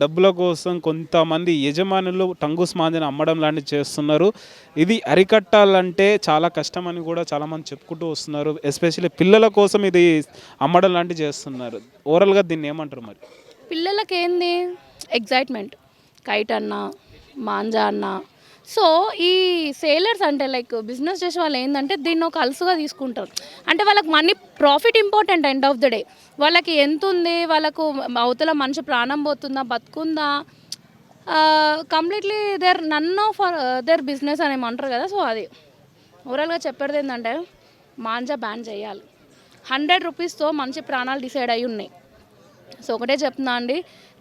డబ్బుల కోసం కొంతమంది యజమానులు టంగుస్ మాందిని అమ్మడం లాంటివి చేస్తున్నారు. ఇది అరికట్టాలంటే చాలా కష్టమని కూడా చాలామంది చెప్పుకుంటూ వస్తున్నారు. ఎస్పెషల్లీ పిల్లల కోసం ఇది అమ్మడం లాంటివి చేస్తున్నారు. ఓవరాల్గా దీన్ని ఏమంటారు మరి? పిల్లలకి ఏంది ఎగ్జైట్మెంట్ కైట్ అన్న మాంజా అన్న సో ఈ సేలర్స్ అంటే లైక్ బిజినెస్ చేసే వాళ్ళు ఏంటంటే దీన్ని ఒక అలసుగా తీసుకుంటారు. అంటే వాళ్ళకి money profit important end of the day వాళ్ళకి ఎంత ఉంది వాళ్ళకు అవతల మనిషి ప్రాణం పోతుందా బతుకుందా? Completely their none of their business అని ఏమంటారు కదా సో అది. ఓవరాల్గా చెప్పేది ఏంటంటే మాంజా బ్యాన్ చేయాలి. హండ్రెడ్ రూపీస్తో మంచి ప్రాణాలు డిసైడ్ అయి ఉన్నాయి. సో ఒకటే చెప్తున్నా అండి.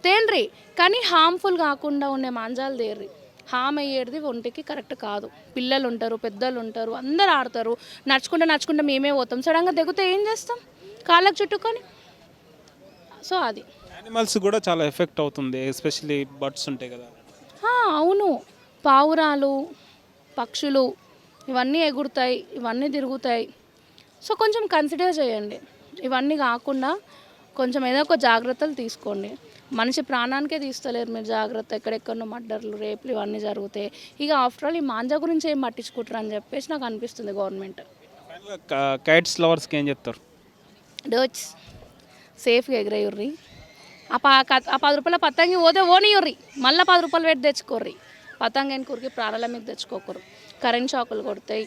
తేండ్రి కానీ హార్మ్ఫుల్ కాకుండా ఉండే మాంజాలు తేర్రి హామ్ అయ్యేది ఒంటికి కరెక్ట్ కాదు. పిల్లలు ఉంటారు పెద్దలు ఉంటారు అందరు ఆడతారు. నడుచుకుంటే నడుచుకుంటే మేమే పోతాం. సడన్గా దిగితే ఏం చేస్తాం? కాళ్ళకు చుట్టుకొని? సో అది. యానిమల్స్ కూడా చాలా ఎఫెక్ట్ అవుతుంది ఎస్పెషల్లీ బర్డ్స్ ఉంటాయి కదా. అవును. పావురాలు పక్షులు ఇవన్నీ ఎగురుతాయి ఇవన్నీ తిరుగుతాయి. సో కొంచెం కన్సిడర్ చేయండి. ఇవన్నీ కాకుండా కొంచెం ఏదో ఒక జాగ్రత్తలు తీసుకోండి. మనిషి ప్రాణానికే తీస్తలేరు మీరు జాగ్రత్త. ఎక్కడెక్కడో మర్డర్లు రేపులు ఇవన్నీ జరుగుతాయి. ఇక ఆఫ్టర్ ఆల్ ఈ మాంజా గురించి ఏం పట్టించుకుంటారు అని చెప్పేసి నాకు అనిపిస్తుంది గవర్నమెంట్. కైట్స్ లవర్స్కి ఏం చెప్తారు? డోట్స్ సేఫ్గా ఎగిరేయుర్రి. ఆ పా ఆ పది రూపాయల పతంగి పోతే ఓనియుర్రి మళ్ళీ పది రూపాయలు పెట్టి తెచ్చుకోర్రి. పతంగి కురికి ప్రాణాల మీద తెచ్చుకోకరు కరెంట్ షాకులు కొడతాయి.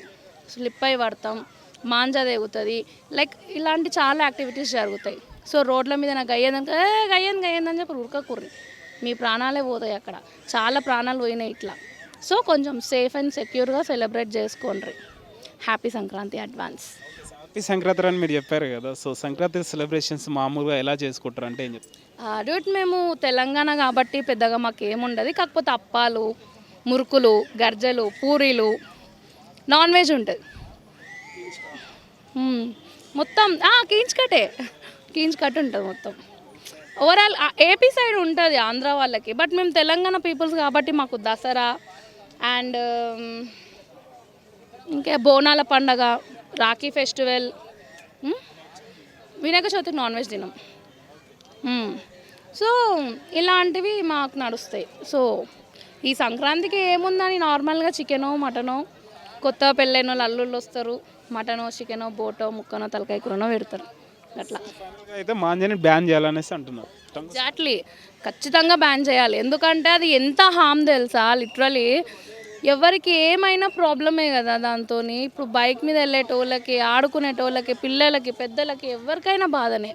స్లిప్ అయి పడతాం. మాంజా తెగుతుంది. లైక్ ఇలాంటి చాలా యాక్టివిటీస్ జరుగుతాయి. సో రోడ్ల మీద నాకు అయ్యేదానికి ఏ గయ్యంది గయ్యంది అని చెప్పి ఉరకకుర్రి మీ ప్రాణాలే పోతాయి అక్కడ. చాలా ప్రాణాలు పోయినాయి ఇట్లా. సో కొంచెం సేఫ్ అండ్ సెక్యూర్గా సెలబ్రేట్ చేసుకోండి happy Sankranti advance happy Sankranti అని మీరు చెప్పారు కదా సో సంక్రాంతి సెలబ్రేషన్స్ మామూలుగా ఎలా చేసుకుంటారు అంటే ఏం చెప్తారు డ్యూట్ మేము తెలంగాణ కాబట్టి పెద్దగా మాకు ఏముండదు కాకపోతే అప్పాలు మురుకులు గర్జలు పూరీలు నాన్ వెజ్ ఉంటుంది. మొత్తం కీంచ్ క్లీన్స్ కట్ ఉంటుంది మొత్తం. ఓవరాల్ ఏపీ సైడ్ ఉంటుంది ఆంధ్ర వాళ్ళకి బట్ మేము తెలంగాణ పీపుల్స్ కాబట్టి మాకు దసరా అండ్ um, ఇంకా బోనాల పండగ రాఖీ ఫెస్టివల్ వినాయక చవితికి నాన్ వెజ్ తినం. సో ఇలాంటివి మాకు నడుస్తాయి. సో ఈ సంక్రాంతికి ఏముందని నార్మల్గా చికెనో మటనో కొత్త పెళ్ళైన అల్లుళ్ళు వస్తారు. మటనో చికెనో బోటో ముక్కనో తలకాయ కూరనో పెడతారు. అట్లా. Finally గా అయితే మాంజాని బ్యాన్ చేయాలనేసి అంటున్నారు. టంగుస్ ఎగ్జాక్ట్లీ ఖచ్చితంగా బ్యాన్ చేయాలి. ఎందుకంటే అది ఎంత హామ్ తెలుసా? లిటరలీ ఎవరికి ఏమైనా ప్రాబ్లమే కదా దాంతో ఇప్పుడు బైక్ మీద వెళ్ళేటోళ్ళకి ఆడుకునేటోళ్ళకి పిల్లలకి పెద్దలకి ఎవరికైనా బాధనే.